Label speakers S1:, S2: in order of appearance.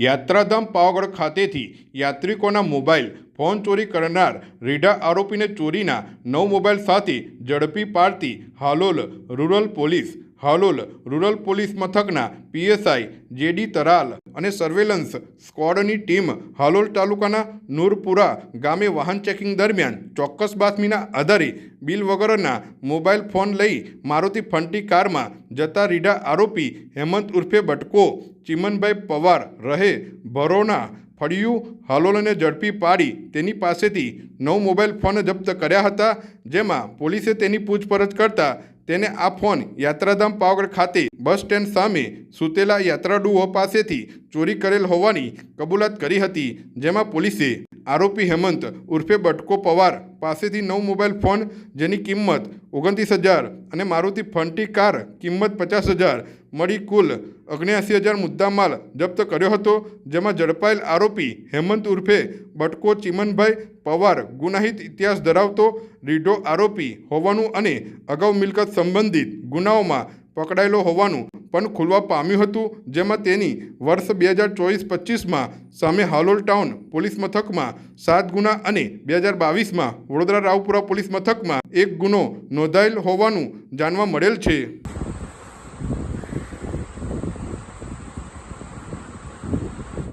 S1: યાત્રાધામ પાવાગઢ ખાતેથી યાત્રિકોના mobile, phone ચોરી કરનાર રીઢા આરોપીને ચોરીના નવ મોબાઈલ સાથે ઝડપી પાડતી Halol rural police Halol rural police મથકના પીએસઆઈ જેડી તરાલ અને સર્વેલન્સ સ્ક્વોડની ટીમ હાલોલ તાલુકાના નૂરપુરા ગામે વાહન ચેકિંગ દરમિયાન ચોક્કસ બાતમીના આધારે બિલ વગરના મોબાઈલ ફોન લઈ મારુતિ ફંટી કારમાં જતા રીઢા આરોપી હેમંત ઉર્ફે બટકો, ચિમનભાઈ પવાર રહે, ભરોના ફળિયું, હાલોલને ઝડપી પાડી તેની પાસેથી નવ મોબાઈલ ફોન જપ્ત કર્યા હતા, જેમાં પોલીસે તેની પૂછપરછ કરતા તેને આ ફોન યાત્રાધામ પાવાગઢ ખાતે બસ સ્ટેન્ડ સામે સૂતેલા યાત્રાળુઓ પાસેથી ચોરી કરેલ હોવાની કબૂલાત કરી હતી, જેમાં પોલીસે આરોપી હેમંત ઉર્ફે બટકો પવાર પાસેથી નવ મોબાઈલ ફોન, જેની કિંમત ઓગણત્રીસ હજાર અને મારુતિ ફંટી કાર કિંમત પચાસ હજાર મળી કુલ ઓગણ્યાસી હજાર મુદ્દામાલ જપ્ત કર્યો હતો, જેમાં ઝડપાયેલ આરોપી હેમંત ઉર્ફે બટકો ચિમનભાઈ પવાર ગુનાહિત ઇતિહાસ ધરાવતો રીઢો આરોપી હોવાનું અને અગાઉ મિલકત સંબંધિત ગુનાઓમાં પકડાયેલો હોવાનું પણ ખુલવા પામ્યું હતું, જેમાં તેની વર્ષ બે હજાર ચોવીસ પચીસમાં સામે હાલોલ ટાઉન પોલીસ મથકમાં સાત ગુના અને બે હજાર બાવીસમાં વડોદરા રાવપુરા પોલીસ મથકમાં એક ગુનો નોંધાયેલ હોવાનું જાણવા મળેલ છે.